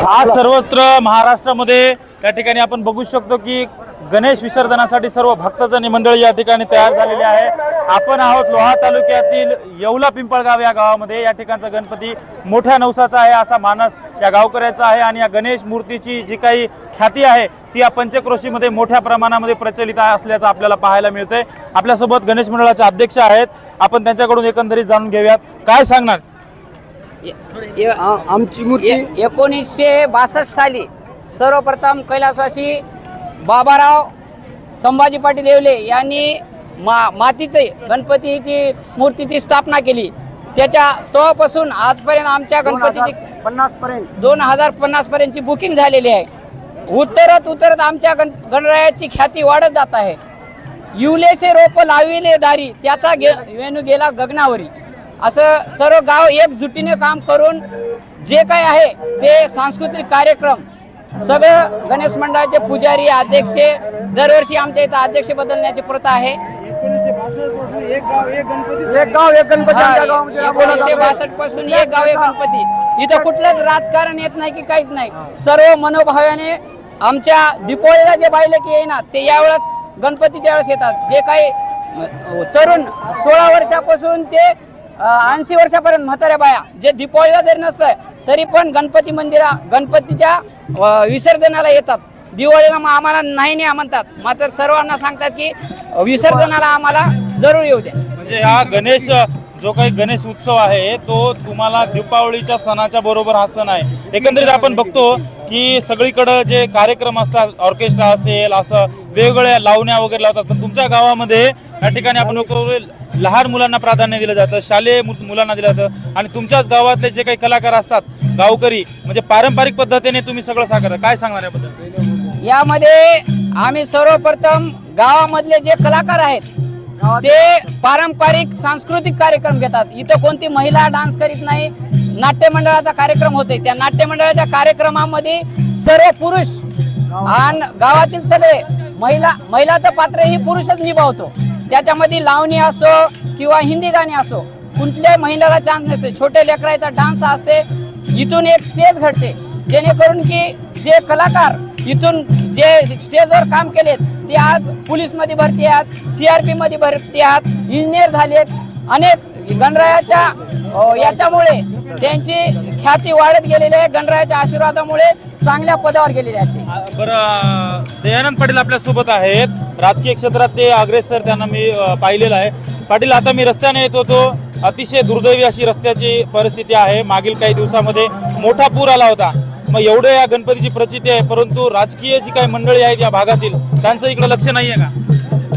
आज सर्वत्र महाराष्ट्रामध्ये या ठिकाणी आपण बघू शकतो की गणेश विसर्जनासाठी सर्व भक्तजनी मंडळी या ठिकाणी तयार झालेली आहे. आपण आहोत लोहा तालुक्यातील येवला पिंपळगाव या गावामध्ये. या ठिकाणचा गणपती मोठ्या नवसाचा आहे असा मानस या गावकऱ्याचा आहे आणि या गणेश मूर्तीची जी काही ख्याती आहे ती या पंचक्रोशीमध्ये मोठ्या प्रमाणामध्ये प्रचलित आहे असल्याचं आपल्याला पाहायला मिळतंय. आपल्यासोबत गणेश मंडळाचे अध्यक्ष आहेत. आपण त्यांच्याकडून एकंदरीत जाणून घेऊयात. काय सांगणार? आ- आमची मूर्ती ए- एकोणीसशे बासष्ट साली सर्वप्रथम कैलासवासी बाबाराव संभाजी पाटील येवले यांनी मा मातीचे गणपतीची मूर्तीची स्थापना केली. त्याच्या तोपासून आजपर्यंत आमच्या गणपतीची पन्नास पर्यंत. दोन हजार पन्नास पर्यंतची बुकिंग झालेली आहे. उतरत उतरत आमच्या गण गणरायाची ख्याती वाढत जात आहे. युलेसे रोप लाविले दारी त्याचा गे वेणू गेला गगनावरी. असं सर्व गाव एकजुटीने काम करून जे काय आहे ते सांस्कृतिक कार्यक्रम सगळं गणेश मंडळाचे पुजारी अध्यक्ष दरवर्षी आमच्या इथं अध्यक्ष बदलण्याची प्रथा आहे. एक गाव एक गणपती. एकोणीसशे. बासष्टपासून एक गाव एक गणपती. इथं कुठलंच राजकारण येत नाही की काहीच नाही. सर्व मनोभावाने आमच्या दीपोळीला जे बायले की येईना ते यावेळेस गणपतीच्या वेळेस येतात. जे काही तरुण सोळा वर्षापासून ते ऐंशी वर्षापर्यंत म्हाताऱ्या बाया जे दीपावळीला जरी नसतं तरी पण गणपती मंदिरा गणपतीच्या विसर्जनाला येतात. दिवाळीला मग आम्हाला नाही नाही म्हणतात. मात्र सर्वांना सांगतात की विसर्जनाला आम्हाला जरूर येऊ द्या. म्हणजे हा गणेश जो काही गणेश उत्सव आहे तो तुम्हाला दीपावलीच्या सणाच्या बरोबर हा सण आहे. एकंदरीत आपण बघतो की सगळीकडं जे कार्यक्रम असतात ऑर्केस्ट्रा असेल असं वेगवेगळ्या लावण्या वगैरे लावतात. तर तुमच्या गावामध्ये या ठिकाणी आपण बघतो लहान मुलांना प्राधान्य दिलं जातं शालेय मु- मुलांना दिलं जातं. आणि तुमच्याच गावातले जे काही कलाकार असतात गावकरी म्हणजे पारंपरिक पद्धतीने तुम्ही सगळं साकारता. काय सांगणार याबद्दल? यामध्ये आम्ही सर्वप्रथम गावामधले जे कलाकार आहेत ते पारंपरिक सांस्कृतिक कार्यक्रम घेतात. इथं कोणती महिला डान्स करीत नाही नाट्य मंडळाचा कार्यक्रम होते त्या नाट्य मंडळाच्या कार्यक्रमामध्ये सर्व पुरुष आणि गावातील सगळे महिला महिलाचं पात्र ही पुरुषच निभावतो. त्याच्यामध्ये लावणी असो किंवा हिंदी गाणी असो कुठल्याही महिन्याला चान्स नसते. छोटे लेकराचा डान्स असते इथून एक स्टेज घडते. जेणेकरून की जे कलाकार इथून जे स्टेजवर काम केलेत ते आज पोलीसमध्ये भरती आहेत आर पीमध्ये भरती आहेत इंजिनियर झालेत. अनेक गणरायाच्या याच्यामुळे त्यांची ख्याती वाढत गेलेली आहे गणरायाच्या आशीर्वादामुळे चांगल्या पदावर गेलेले आहेत बरं दयानंद पाटील आपल्यासोबत आहेत. राजकीय क्षेत्रात ते अग्रेसर त्यांना मी पाहिलेलं आहे. पाटील आता मी रस्त्याने येत होतो. अतिशय दुर्दैवी अशी रस्त्याची परिस्थिती आहे. मागील काही दिवसामध्ये मोठा पूर आला होता. मग एवढे या गणपतीची प्रचिती आहे परंतु राजकीय जी काही मंडळी आहेत या भागातील त्यांचं इकडे लक्ष नाहीये का?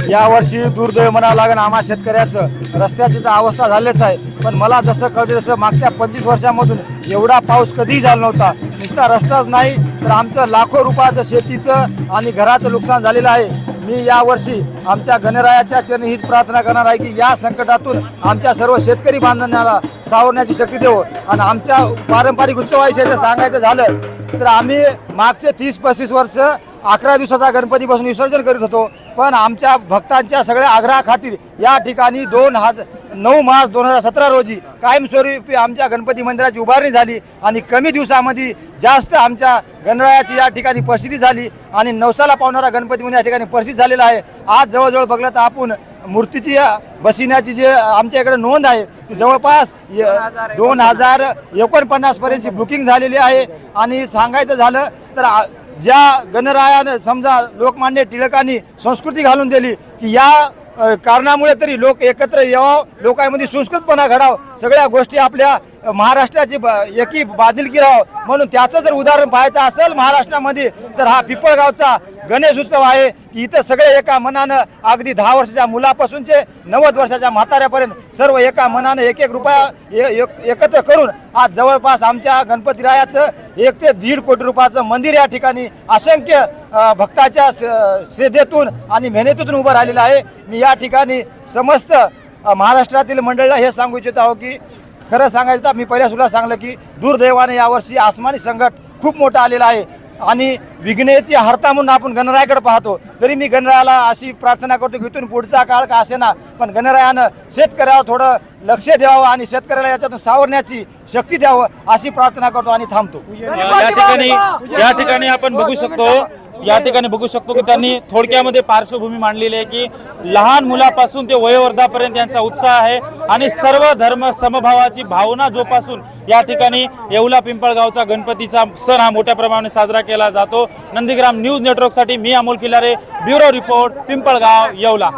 या वर्षी दुर्दैव म्हणावं लागेल आम्हा शेतकऱ्याचं. रस्त्याची तर अवस्था झालीच आहे. पण मला जसं कळते तसं मागच्या पंचवीस वर्षामधून एवढा पाऊस कधीही झाला नव्हता. नुसता रस्ताच नाही तर आमचं लाखो रुपयाचं शेतीचं आणि घराचं नुकसान झालेलं आहे. मी यावर्षी आमच्या गणरायाच्या चरणी हीच प्रार्थना करणार आहे की या संकटातून आमच्या सर्व शेतकरी बांधण्याला सावरण्याची शक्ती देऊ आणि आमच्या पारंपरिक उत्सवाविषयी सांगायचं झालं तर आम्ही मागचे तीस पस्तीस वर्ष अकरा दिवसाचा गणपती बसून विसर्जन करीत होतो. पण आमच्या भक्तांच्या सगळ्या आग्रहाखातीर या ठिकाणी दोन हजार नऊ मार्च दोन हजार सतरा रोजी कायमस्वरूपी आमच्या गणपती मंदिराची उभारणी झाली आणि कमी दिवसामध्ये जास्त आमच्या गणरायाची या ठिकाणी प्रसिद्धी झाली आणि नवसाला पावणारा गणपती मंदिर या ठिकाणी प्रसिद्ध झालेला आहे. आज जवळजवळ बघलं तर आपण मूर्तीची अ, बसविण्याची जे आमच्या इकडे नोंद आहे ती जवळपास दोन हजार एकोणपन्नास पर्यंतची बुकिंग झालेली आहे. आणि सांगायचं झालं तर आ- ज्या गणरायानं समजा लोकमान्य टिळकांनी संस्कृती घालून दिली की या कारणामुळे तरी लोक एकत्र यावं लोकांमध्ये सुसंस्कृतपणा घडावं सगळ्या गोष्टी आपल्या महाराष्ट्राची ब- एकी बांधिलकी राहावं. म्हणून त्याचं जर उदाहरण पाहायचं असेल महाराष्ट्रामध्ये तर हा पिपळगावचा गणेश उत्सव आहे. की इथं सगळे एका मनानं अगदी दहा वर्षाच्या मुलापासूनचे नव्वद वर्षाच्या म्हाताऱ्यापर्यंत सर्व एका मनानं एक एक रुपया ए- एक- एकत्र करून आज जवळपास आमच्या गणपतीरायाचं एक ते दीड कोटी रुपयाचं मंदिर या ठिकाणी असंख्य भक्ताच्या श्रद्धेतून आणि मेहनतीतून उभं राहिलेलं आहे. मी या ठिकाणी समस्त महाराष्ट्रातील मंडळीला हे सांगू इच्छित आहो की खरं सांगायचं तर मी पहिल्या सुद्धा सांगलं की दुर्दैवाने यावर्षी आसमानी संकट खूप मोठं आलेलं आहे. आणि विघ्नेची हरता म्हणून आपण गणरायाकडे पाहतो. तरी मी गणरायाला अशी प्रार्थना करतो की इथून पुढचा काळ का असेना पण गणरायानं शेतकऱ्यावर थोडं लक्ष द्यावं आणि शेतकऱ्याला याच्यातून सावरण्याची शक्ती द्यावं अशी प्रार्थना करतो आणि थांबतो. या ठिकाणी या ठिकाणी आपण बघू शकतो या ठिकाणी बघू शकतो की त्यांनी थोडक्यामध्ये पार्श्वभूमी मांडलेली आहे की लहान मुलापासून ते वयोवर्धापर्यंत यांचा उत्साह आहे आणि सर्व धर्म समभावाची भावना जोपासून या ठिकाणी येवला पिंपळगावचा गणपतीचा सण हा मोठ्या प्रमाणाने साजरा केला जातो. नंदीग्राम न्यूज नेटवर्कसाठी मी अमोल किल्लारे ब्युरो रिपोर्ट पिंपळगाव येवला.